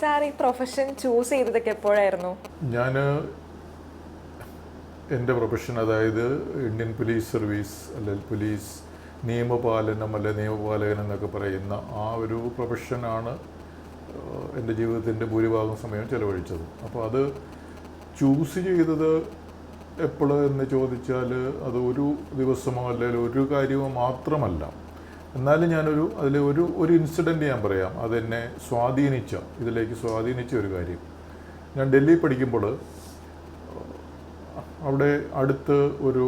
Sir ഈ profession choose ചെയ്തതൊക്കെ എപ്പോഴായിരുന്നു? ഞാൻ എന്റെ പ്രൊഫഷൻ അതായത് ഇന്ത്യൻ പോലീസ് സർവീസ് അല്ലെങ്കിൽ പോലീസ് നിയമപാലനം അല്ലെ നിയമപാലകൻ എന്നൊക്കെ പറയുന്ന ആ ഒരു പ്രൊഫഷനാണ് എന്റെ ജീവിതത്തിന്റെ ഭൂരിഭാഗം സമയം ചിലവഴിച്ചത്. അപ്പോൾ അത് ചൂസ് ചെയ്തത് എപ്പോൾ എന്ന് ചോദിച്ചാൽ അത് ഒരു ദിവസമോ അല്ലെങ്കിൽ ഒരു കാര്യമോ മാത്രമല്ല. എന്നാലും ഞാനൊരു അതിൽ ഒരു ഒരു ഇൻസിഡന്റ് ഞാൻ പറയാം. അതെന്നെ സ്വാധീനിച്ച ഇതിലേക്ക് സ്വാധീനിച്ച ഒരു കാര്യം. ഞാൻ ഡൽഹി പഠിക്കുമ്പോൾ അവിടെ അടുത്ത് ഒരു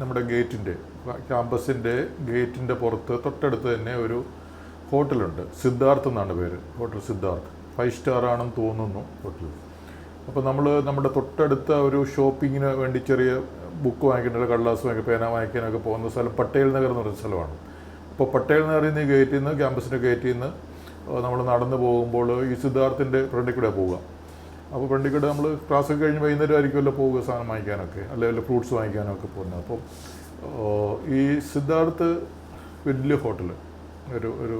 നമ്മുടെ ഗേറ്റിന്റെ ക്യാമ്പസിന്റെ ഗേറ്റിന്റെ പുറത്ത് തൊട്ടടുത്ത് തന്നെ ഒരു ഹോട്ടലുണ്ട്. സിദ്ധാർത്ഥ് എന്നാണ് പേര്. ഹോട്ടൽ സിദ്ധാർത്ഥ്. ഫൈവ് സ്റ്റാർ ആണെന്ന് തോന്നുന്നു ഹോട്ടൽ. അപ്പോൾ നമ്മൾ നമ്മുടെ തൊട്ടടുത്ത ഒരു ഷോപ്പിങ്ങിന് വേണ്ടി ചെറിയ ബുക്ക് വാങ്ങിക്കേണ്ട കടലാസ് വാങ്ങി പേന വാങ്ങിക്കാനൊക്കെ പോകുന്ന സ്ഥലം പട്ടേൽ നഗർ എന്ന് പറയുന്ന സ്ഥലമാണ്. അപ്പോൾ പട്ടേൽ നഗറിൽ നിന്ന് ഗേറ്റിൽ നിന്ന് ക്യാമ്പസിന്റെ ഗേറ്റിൽ നിന്ന് നമ്മൾ നടന്നു പോകുമ്പോൾ ഈ സിദ്ധാർത്ഥിന്റെ ഫ്രണ്ടിൽ കൂടെ പോവുക. അപ്പോൾ ഫ്രണ്ടിൽ നമ്മൾ ക്ലാസ് കഴിഞ്ഞ് വൈകുന്നേരം ആയിരിക്കുമല്ലോ പോവുക സാധനം വാങ്ങിക്കാനൊക്കെ അല്ലെങ്കിൽ ഫ്രൂട്ട്സ് വാങ്ങിക്കാനൊക്കെ പോകുന്നത്. അപ്പം ഈ സിദ്ധാർത്ഥ് വലിയ ഹോട്ടൽ ഒരു ഒരു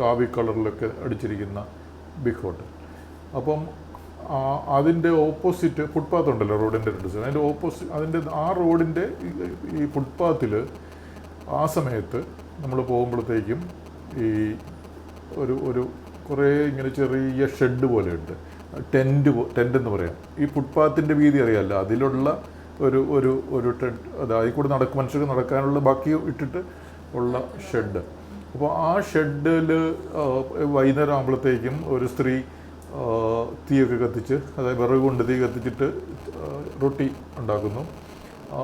കാവി കളറിലൊക്കെ അടിച്ചിരിക്കുന്ന ബിഗ് ഹോട്ടൽ. അപ്പം അതിന്റെ ഓപ്പോസിറ്റ് ഫുട്പാത്ത് ഉണ്ടല്ലോ റോഡിന്റെ രണ്ട് സൈഡ്. അതിന്റെ ഓപ്പോസിറ്റ് അതിന്റെ ആ റോഡിന്റെ ഈ- ഫുട്പാത്തിൽ ആ സമയത്ത് നമ്മൾ പോകുമ്പോഴത്തേക്കും ഈ ഒരു ഒരു കുറേ ഇങ്ങനെ ചെറിയ ഷെഡ് പോലെയുണ്ട്. ടെന്റ് ടെന്റ് എന്ന് പറയാം. ഈ ഫുട്പാത്തിന്റെ വീതി അറിയാമല്ല. അതിലുള്ള ഒരു ഒരു ഒരു ടെന്റ് അതായത് കൂടെ നടക്കും മനുഷ്യർക്ക് നടക്കാനുള്ള ബാക്കി ഇട്ടിട്ട് ഉള്ള ഷെഡ്. അപ്പോൾ ആ ഷെഡിൽ വൈകുന്നേരം ആകുമ്പോഴത്തേക്കും ഒരു സ്ത്രീ തീയൊക്കെ കത്തിച്ച് അതായത് വിറക് കൊണ്ട് തീ കത്തിച്ചിട്ട് റൊട്ടി ഉണ്ടാക്കുന്നു.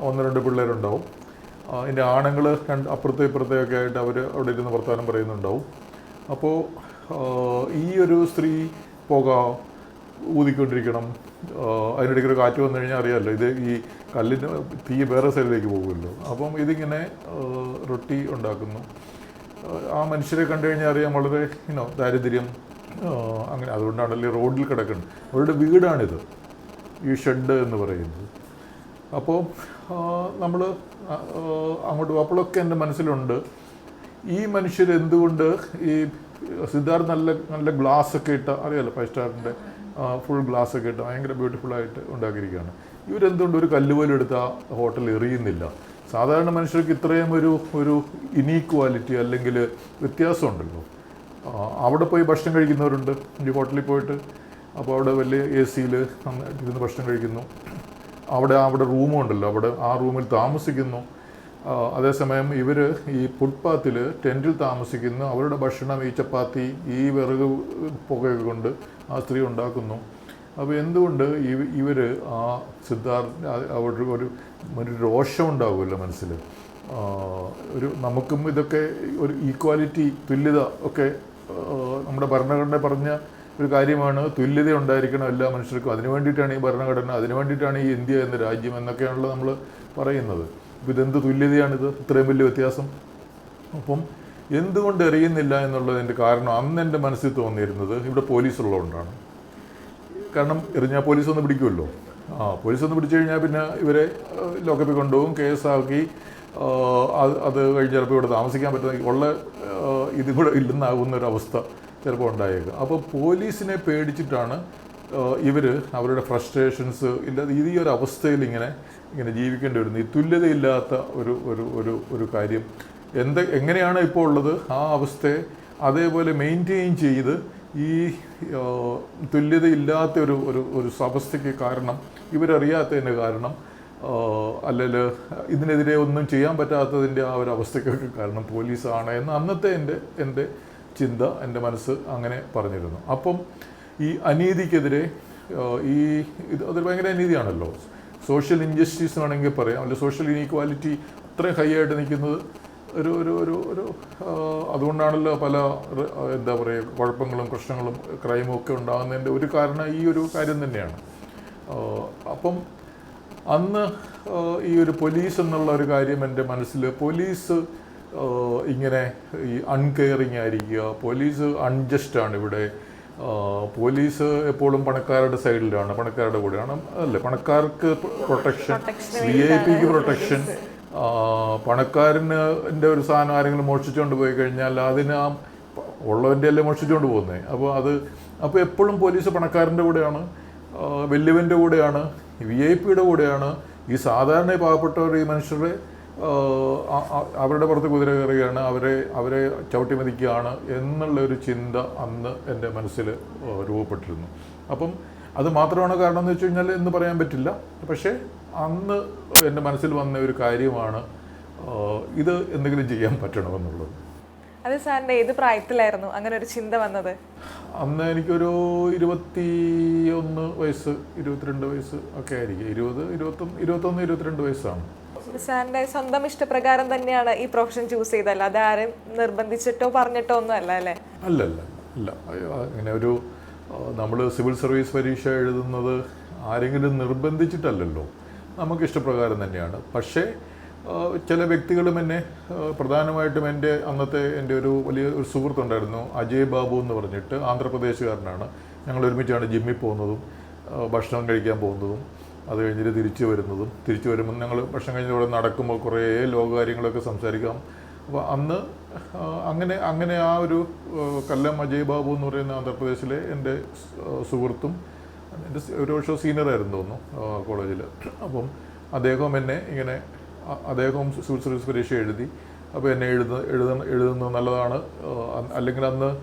ഒന്ന് രണ്ട് പിള്ളേരുണ്ടാവും. അതിന്റെ ആണുങ്ങൾ രണ്ട് അപ്പുറത്തെ ഇപ്പുറത്തെയൊക്കെ ആയിട്ട് അവർ അവിടെ ഇരുന്ന് വർത്തമാനം പറയുന്നുണ്ടാവും. അപ്പോൾ ഈ ഒരു സ്ത്രീ പുക ഊതിക്കൊണ്ടിരിക്കണം. അതിനിടയ്ക്ക് ഒരു കാറ്റ് വന്നു കഴിഞ്ഞാൽ അറിയാമല്ലോ ഇത് ഈ കല്ലിന്റെ തീ വേറെ സൈഡിലേക്ക് പോകുമല്ലോ. അപ്പം ഇതിങ്ങനെ റൊട്ടി ഉണ്ടാക്കുന്നു. ആ മനുഷ്യരെ കണ്ടു കഴിഞ്ഞാൽ അറിയാം വളരെ ഇനോ ദാരിദ്ര്യം അങ്ങനെ അതുകൊണ്ടാണല്ലോ റോഡിൽ കിടക്കുന്നത്. അവരുടെ വീടാണിത്. ഈ ഷെഡ് എന്ന് പറയുന്നത്. അപ്പോൾ നമ്മൾ അങ്ങോട്ട് അപ്പോഴൊക്കെ എന്റെ മനസ്സിലുണ്ട്. ഈ മനുഷ്യർ എന്തുകൊണ്ട് ഈ സിദ്ധാർത്ഥ് നല്ല നല്ല ഗ്ലാസ് ഒക്കെ ഇട്ട അറിയാലോ ഫൈവ് സ്റ്റാറിന്റെ ഫുൾ ഗ്ലാസ് ഒക്കെ ഇട്ട് ഭയങ്കര ബ്യൂട്ടിഫുൾ ആയിട്ട് ഉണ്ടാക്കിയിരിക്കുകയാണ്. ഇവരെന്തുകൊണ്ട് ഒരു കല്ല് പോലും എടുത്ത് ആ ഹോട്ടൽ എറിയുന്നില്ല? സാധാരണ മനുഷ്യർക്ക് ഇത്രയും ഒരു ഒരു ഇനീക്വാലിറ്റി അല്ലെങ്കിൽ വ്യത്യാസമുണ്ടല്ലോ. അവിടെ പോയി ഭക്ഷണം കഴിക്കുന്നവരുണ്ട്. ഈ ഹോട്ടലിൽ പോയിട്ട് അപ്പോൾ അവിടെ വലിയ എ സിയിൽ ഇരുന്ന് ഭക്ഷണം കഴിക്കുന്നു. അവിടെ അവിടെ റൂമും ഉണ്ടല്ലോ. അവിടെ ആ റൂമിൽ താമസിക്കുന്നു. അതേസമയം ഇവർ ഈ ഫുട്പാത്തിൽ ടെന്റിൽ താമസിക്കുന്നു. അവരുടെ ഭക്ഷണം ഈ ചപ്പാത്തി ഈ വിറക് പുകയൊക്കെ കൊണ്ട് ആ സ്ത്രീ ഉണ്ടാക്കുന്നു. അപ്പോൾ എന്തുകൊണ്ട് ഇവ ഇവർ ആ സിദ്ധാർത്ഥ അവരുടെ ഒരു ഒരു രോഷം ഉണ്ടാവുമല്ലോ മനസ്സിൽ ഒരു നമുക്കും ഇതൊക്കെ ഒരു ഈക്വാലിറ്റി തുല്യത ഒക്കെ നമ്മുടെ ഭരണഘടന പറഞ്ഞ ഒരു കാര്യമാണ് തുല്യത ഉണ്ടായിരിക്കണം എല്ലാ മനുഷ്യർക്കും. അതിനു വേണ്ടിയിട്ടാണ് ഈ ഭരണഘടന അതിനു വേണ്ടിയിട്ടാണ് ഈ ഇന്ത്യ എന്ന രാജ്യം എന്നൊക്കെയാണല്ലോ നമ്മൾ പറയുന്നത്. അപ്പോൾ ഇതെന്ത് തുല്യതയാണിത് ഇത്രയും വലിയ വ്യത്യാസം. അപ്പം എന്തുകൊണ്ട് എറിയുന്നില്ല എന്നുള്ളതിന്റെ കാരണം അന്ന് എന്റെ മനസ്സിൽ തോന്നിയിരുന്നത് ഇവിടെ പോലീസ് ഉള്ളതുകൊണ്ടാണ് കാരണം എറിഞ്ഞാൽ പോലീസ് ഒന്ന് പിടിക്കുമല്ലോ. ആ പോലീസ് ഒന്ന് പിടിച്ചു കഴിഞ്ഞാൽ പിന്നെ ഇവരെ ലോക്കപ്പിൽ കൊണ്ടുപോകും കേസാക്കി അത് അത് കഴിഞ്ഞ് ചിലപ്പോൾ ഇവിടെ താമസിക്കാൻ പറ്റുന്ന ഉള്ള ഇതും കൂടെ ഇല്ലെന്നാകുന്ന ഒരു അവസ്ഥ ചിലപ്പോൾ ഉണ്ടായേക്കും. അപ്പോൾ പോലീസിനെ പേടിച്ചിട്ടാണ് ഇവർ അവരുടെ ഫ്രസ്ട്രേഷൻസ് ഇല്ലാതെ ഈ ഒരു അവസ്ഥയിൽ ഇങ്ങനെ ഇങ്ങനെ ജീവിക്കേണ്ടി വരുന്നത് ഈ തുല്യതയില്ലാത്ത ഒരു ഒരു ഒരു ഒരു കാര്യം. എന്ത് എങ്ങനെയാണ് ഇപ്പോൾ ഉള്ളത്? ആ അവസ്ഥയെ അതേപോലെ മെയിന്റെയിൻ ചെയ്ത് ഈ തുല്യതയില്ലാത്ത ഒരു ഒരു ഒരു അവസ്ഥയ്ക്ക് കാരണം ഇവരറിയാത്തതിന്റെ കാരണം അല്ലെങ്കിൽ ഇതിനെതിരെ ഒന്നും ചെയ്യാൻ പറ്റാത്തതിന്റെ ആ ഒരു അവസ്ഥയ്ക്കൊക്കെ കാരണം പോലീസാണ് എന്ന് അന്നത്തെ എന്റെ എന്റെ ചിന്ത എന്റെ മനസ്സ് അങ്ങനെ പറഞ്ഞിരുന്നു. അപ്പം ഈ അനീതിക്കെതിരെ ഈ ഇത് അതൊരു ഭയങ്കര അനീതിയാണല്ലോ. സോഷ്യൽ ഇൻജസ്റ്റിസ് വേണമെങ്കിൽ പറയാം അല്ലെങ്കിൽ സോഷ്യൽ ഇനീക്വാലിറ്റി അത്രയും ഹൈ ആയിട്ട് നിൽക്കുന്നത് ഒരു ഒരു ഒരു ഒരു അതുകൊണ്ടാണല്ലോ പല എന്താ പറയുക കുഴപ്പങ്ങളും പ്രശ്നങ്ങളും ക്രൈമും ഒക്കെ ഉണ്ടാകുന്നതിന്റെ ഒരു കാരണം ഈ ഒരു കാര്യം തന്നെയാണ്. അപ്പം അന്ന് ഈ ഒരു പോലീസ് എന്നുള്ള ഒരു കാര്യം എന്റെ മനസ്സിൽ പോലീസ് ഇങ്ങനെ ഈ അൺകെയറിങ് ആയിരിക്കുക. പോലീസ് അൺജസ്റ്റ് ആണ് ഇവിടെ. പോലീസ് എപ്പോഴും പണക്കാരുടെ സൈഡിലാണ് പണക്കാരുടെ കൂടെയാണ്. അല്ലേ? പണക്കാർക്ക് പ്രൊട്ടക്ഷൻ വി ഐ പിക്ക് പ്രൊട്ടക്ഷൻ പണക്കാരന് ഒരു സാധനം ആരെങ്കിലും മോഷിച്ചുകൊണ്ട് പോയി കഴിഞ്ഞാൽ അതിന് ആ ഉള്ളവന്റെ അല്ലേ മോഷിച്ചുകൊണ്ട് പോകുന്നത് അപ്പോൾ അത് അപ്പോൾ എപ്പോഴും പോലീസ് പണക്കാരന്റെ കൂടെയാണ്. വലിയവന്റെ കൂടെയാണ്. വി ഐ പിയുടെ കൂടെയാണ് ഈ സാധാരണ പാവപ്പെട്ടവർ ഈ മനുഷ്യരുടെ അവരുടെ പുറത്ത് കുതിര കയറുകയാണ് അവരെ അവരെ ചവിട്ടി മതിക്കുകയാണ് എന്നുള്ള ഒരു ചിന്ത അന്ന് എന്റെ മനസ്സിൽ രൂപപ്പെട്ടിരുന്നു. അപ്പം അത് മാത്രമാണ് കാരണം എന്ന് വെച്ച് കഴിഞ്ഞാൽ എന്ന് പറയാൻ പറ്റില്ല. പക്ഷേ അന്ന് എന്റെ മനസ്സിൽ വന്ന ഒരു കാര്യമാണ് ഇത് എന്തെങ്കിലും ചെയ്യാൻ പറ്റണമെന്നുള്ളത്. അത് സാറിന്റെ ഏത് പ്രായത്തിലായിരുന്നു? അങ്ങനെ ഒരു ചിന്ത വന്നത്. അന്ന് എനിക്കൊരു ഇരുപത്തി ഒന്ന് വയസ്സ് ഇരുപത്തിരണ്ട് വയസ്സ് ഒക്കെ ആയിരിക്കും. ഇരുപത് ഇരുപത്തൊന്ന് ഇരുപത്തൊന്ന് ഇരുപത്തിരണ്ട് വയസ്സാണ്. സാറിന്റെ സ്വന്തം ഇഷ്ടപ്രകാരം തന്നെയാണ് ഈ പ്രൊഫഷൻ ചൂസ് ചെയ്തല്ല അത് ആരും നിർബന്ധിച്ചിട്ടോ പറഞ്ഞിട്ടോ ഒന്നും അല്ല അല്ലേ? അല്ലല്ല അല്ല അങ്ങനെ ഒരു നമ്മൾ സിവിൽ സർവീസ് പരീക്ഷ എഴുതുന്നത് ആരെങ്കിലും നിർബന്ധിച്ചിട്ടല്ലല്ലോ. നമുക്ക് ഇഷ്ടപ്രകാരം തന്നെയാണ്. പക്ഷേ ചില വ്യക്തികളും എന്നെ പ്രധാനമായിട്ടും എന്റെ അന്നത്തെ എന്റെ ഒരു വലിയ ഒരു സുഹൃത്തുണ്ടായിരുന്നു അജയ് ബാബു എന്ന് പറഞ്ഞിട്ട് ആന്ധ്രാപ്രദേശുകാരനാണ്. ഞങ്ങൾ ഒരുമിച്ചാണ് ജിമ്മിൽ പോകുന്നതും ഭക്ഷണം കഴിക്കാൻ പോകുന്നതും അത് കഴിഞ്ഞിട്ട് തിരിച്ചു വരുന്നതും. തിരിച്ചു വരുമ്പോൾ ഞങ്ങൾ ഭക്ഷണം കഴിഞ്ഞ് ഇവിടെ നടക്കുമ്പോൾ കുറേ ലോകകാര്യങ്ങളൊക്കെ സംസാരിക്കാം. അപ്പോൾ അന്ന് അങ്ങനെ അങ്ങനെ ആ ഒരു കല്ലം അജയ് ബാബു എന്ന് പറയുന്ന ആന്ധ്രാപ്രദേശിലെ എന്റെ സുഹൃത്തും എന്റെ ഒരു വർഷം സീനിയറായിരുന്നു തോന്നുന്നു കോളേജിൽ അപ്പം അദ്ദേഹം എന്നെ ഇങ്ങനെ അ- അദ്ദേഹം സിവിൽ സർവീസ് പരീക്ഷ എഴുതി. അപ്പോൾ എന്നെ എഴുത എഴുതുന്ന എഴുതുന്നത് നല്ലതാണ്. അല്ലെങ്കിൽ അന്ന്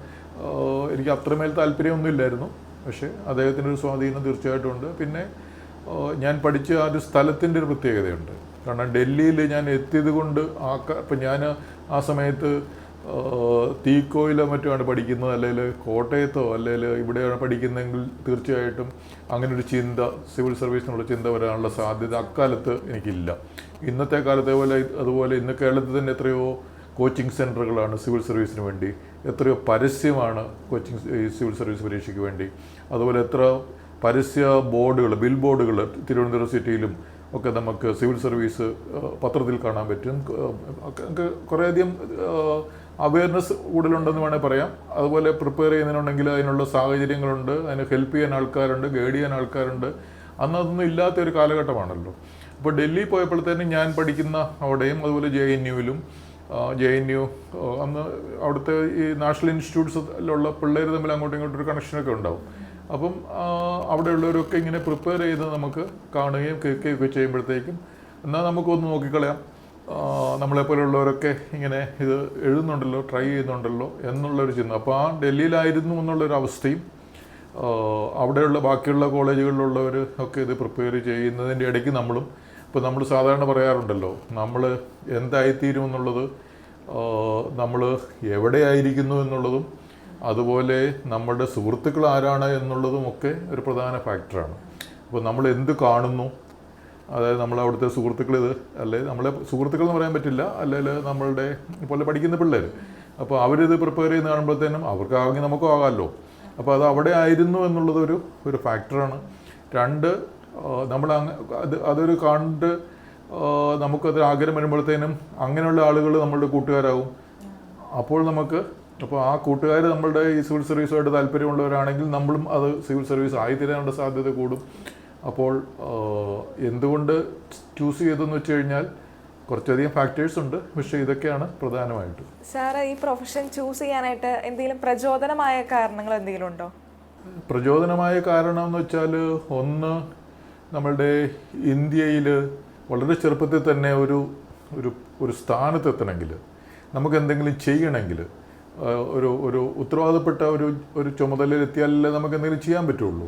എനിക്ക് അത്രമേൽ താല്പര്യമൊന്നും ഇല്ലായിരുന്നു. പക്ഷേ അദ്ദേഹത്തിന്റെ ഒരു സ്വാധീനം തീർച്ചയായിട്ടും ഉണ്ട്. പിന്നെ ഞാൻ പഠിച്ച ആ ഒരു സ്ഥലത്തിന്റെ ഒരു പ്രത്യേകതയുണ്ട്. കാരണം ഡൽഹിയിൽ ഞാൻ എത്തിയത് കൊണ്ട് ആ ഇപ്പം ഞാൻ ആ സമയത്ത് തീക്കോയിലോ മറ്റുമാണ് പഠിക്കുന്നത് അല്ലെങ്കിൽ കോട്ടയത്തോ അല്ലെങ്കിൽ ഇവിടെയാണ് പഠിക്കുന്നതെങ്കിൽ തീർച്ചയായിട്ടും അങ്ങനെ ഒരു ചിന്ത സിവിൽ സർവീസിനുള്ള ചിന്ത വരാനുള്ള സാധ്യത അക്കാലത്ത് എനിക്കില്ല. ഇന്നത്തെ കാലത്തെ പോലെ അതുപോലെ ഇന്ന് കേരളത്തിൽ തന്നെ എത്രയോ കോച്ചിങ് സെന്ററുകളാണ് സിവിൽ സർവീസിന് വേണ്ടി. എത്രയോ പരസ്യമാണ് കോച്ചിങ് സിവിൽ സർവീസ് പരീക്ഷയ്ക്ക് വേണ്ടി. അതുപോലെ എത്ര പരസ്യ ബോർഡുകൾ ബിൽ ബോർഡുകൾ തിരുവനന്തപുരം സിറ്റിയിലും ഒക്കെ നമുക്ക് സിവിൽ സർവീസ് പത്രത്തിൽ കാണാൻ പറ്റും. കുറേയധികം അവയർനെസ് കൂടുതലുണ്ടെന്ന് വേണേൽ പറയാം. അതുപോലെ പ്രിപ്പയർ ചെയ്യുന്നതിനുണ്ടെങ്കിൽ അതിനുള്ള സാഹചര്യങ്ങളുണ്ട്. അതിനെ ഹെൽപ്പ് ചെയ്യാൻ ആൾക്കാരുണ്ട് ഗൈഡ് ചെയ്യാൻ ആൾക്കാരുണ്ട്. അന്ന് അതൊന്നും ഇല്ലാത്ത ഒരു കാലഘട്ടമാണല്ലോ. അപ്പോൾ ഡൽഹി പോയപ്പോഴത്തേനും ഞാൻ പഠിക്കുന്ന അവിടെയും അതുപോലെ ജെ എൻ യുവിലും ജെ എൻ യു അന്ന് അവിടുത്തെ ഈ നാഷണൽ ഇൻസ്റ്റിറ്റ്യൂട്ട്സിലുള്ള പിള്ളേർ തമ്മിൽ അങ്ങോട്ടും ഇങ്ങോട്ടും ഒരു കണക്ഷനൊക്കെ ഉണ്ടാവും. അപ്പം അവിടെയുള്ളവരൊക്കെ ഇങ്ങനെ പ്രിപ്പയർ ചെയ്ത് നമുക്ക് കാണുകയും കേൾക്കുകയൊക്കെ ചെയ്യുമ്പോഴത്തേക്കും എന്നാൽ നമുക്കൊന്ന് നോക്കിക്കളയാം. നമ്മളെപ്പോലുള്ളവരൊക്കെ ഇങ്ങനെ ഇത് എഴുതുന്നുണ്ടല്ലോ ട്രൈ ചെയ്യുന്നുണ്ടല്ലോ എന്നുള്ളൊരു ചിന്ത. അപ്പോൾ ആ ഡൽഹിയിലായിരുന്നു എന്നുള്ളൊരു അവസ്ഥയും അവിടെയുള്ള ബാക്കിയുള്ള കോളേജുകളിലുള്ളവർ ഒക്കെ ഇത് പ്രിപ്പയർ ചെയ്യുന്നതിന്റെ ഇടയ്ക്ക് നമ്മളും ഇപ്പോൾ നമ്മൾ സാധാരണ പറയാറുണ്ടല്ലോ നമ്മൾ എന്തായിത്തീരും എന്നുള്ളത് നമ്മൾ എവിടെയായിരിക്കുന്നു എന്നുള്ളതും അതുപോലെ നമ്മുടെ സുഹൃത്തുക്കൾ ആരാണ് എന്നുള്ളതും ഒക്കെ ഒരു പ്രധാന ഫാക്ടറാണ് അപ്പോൾ നമ്മൾ എന്ത് കാണുന്നു അതായത് നമ്മൾ അവിടുത്തെ സുഹൃത്തുക്കൾ ഇത് അല്ലെ നമ്മളെ സുഹൃത്തുക്കൾ എന്ന് പറയാൻ പറ്റില്ല അല്ലെങ്കിൽ നമ്മളുടെ പോലെ പഠിക്കുന്ന പിള്ളേർ അപ്പോൾ അവരിത് പ്രിപ്പയർ ചെയ്യുന്ന കാണുമ്പോഴത്തേനും അവർക്കാകെങ്കിൽ നമുക്കും ആകാമല്ലോ അപ്പോൾ അത് അവിടെ ആയിരുന്നു എന്നുള്ളത് ഒരു ഒരു ഫാക്ടറാണ് രണ്ട് നമ്മൾ അത് അതൊരു കണ്ട് നമുക്കത് ആഗ്രഹം വരുമ്പോഴത്തേനും അങ്ങനെയുള്ള ആളുകൾ നമ്മളുടെ കൂട്ടുകാരാകും. അപ്പോൾ നമുക്ക് അപ്പോൾ ആ കൂട്ടുകാർ നമ്മളുടെ ഈ സിവിൽ സർവീസുമായിട്ട് താല്പര്യമുള്ളവരാണെങ്കിൽ നമ്മളും അത് സിവിൽ സർവീസ് ആയിത്തീരാനുള്ള സാധ്യത കൂടും. അപ്പോൾ എന്തുകൊണ്ട് ചൂസ് ചെയ്തെന്ന് വെച്ച് കഴിഞ്ഞാൽ കുറച്ചധികം ഫാക്ടേഴ്സ് ഉണ്ട്. പക്ഷേ ഇതൊക്കെയാണ് പ്രധാനമായിട്ട്. സാറ് ഈ പ്രൊഫഷൻ ചൂസ് ചെയ്യാനായിട്ട് എന്തെങ്കിലും പ്രചോദനമായ കാരണങ്ങൾ എന്തെങ്കിലും ഉണ്ടോ? പ്രചോദനമായ കാരണം എന്ന് വെച്ചാൽ ഒന്ന് നമ്മളുടെ ഇന്ത്യയിൽ വളരെ ചെറുപ്പത്തിൽ തന്നെ ഒരു ഒരു ഒരു സ്ഥാനത്തെത്തണമെങ്കിൽ നമുക്ക് എന്തെങ്കിലും ചെയ്യണമെങ്കിൽ ഒരു ഒരു ഉത്തരവാദപ്പെട്ട ഒരു ഒരു ചുമതലയിൽ എത്തിയാലല്ലേ നമുക്ക് എന്തെങ്കിലും ചെയ്യാൻ പറ്റുള്ളൂ.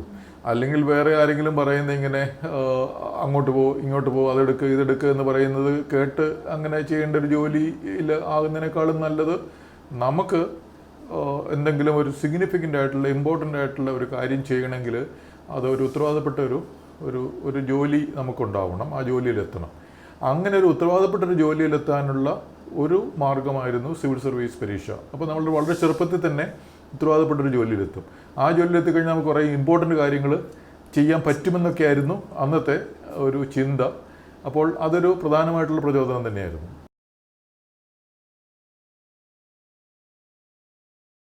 അല്ലെങ്കിൽ വേറെ ആരെങ്കിലും പറയുന്നത് ഇങ്ങനെ അങ്ങോട്ട് പോ ഇങ്ങോട്ട് പോ അതെടുക്ക് ഇതെടുക്ക് എന്ന് പറയുന്നത് കേട്ട് അങ്ങനെ ചെയ്യേണ്ട ഒരു ജോലിയിൽ ആകുന്നതിനേക്കാളും നല്ലത് നമുക്ക് എന്തെങ്കിലും ഒരു സിഗ്നിഫിക്കന്റ് ആയിട്ടുള്ള ഇമ്പോർട്ടന്റ് ആയിട്ടുള്ള ഒരു കാര്യം ചെയ്യണമെങ്കിൽ അതൊരു ഉത്തരവാദപ്പെട്ട ഒരു ഒരു ഒരു ജോലി നമുക്കുണ്ടാവണം ആ ജോലിയിലെത്തണം. അങ്ങനെ ഒരു ഉത്തരവാദപ്പെട്ട ഒരു ജോലിയിലെത്താനുള്ള ഒരു മാർഗമായിരുന്നു സിവിൽ സർവീസ് പരീക്ഷ. അപ്പോൾ നമ്മൾ വളരെ ചെറുപ്പത്തിൽ തന്നെ ഉത്തരവാദപ്പെട്ടൊരു ജോലിയിലെത്തും. ആ ജോലിയിലെത്തി കഴിഞ്ഞാൽ നമുക്ക് കുറേ ഇമ്പോർട്ടന്റ് കാര്യങ്ങൾ ചെയ്യാൻ പറ്റുമെന്നൊക്കെ ആയിരുന്നു അന്നത്തെ ഒരു ചിന്ത. അപ്പോൾ അതൊരു പ്രധാനമായിട്ടുള്ള പ്രചോദനം തന്നെയായിരുന്നു.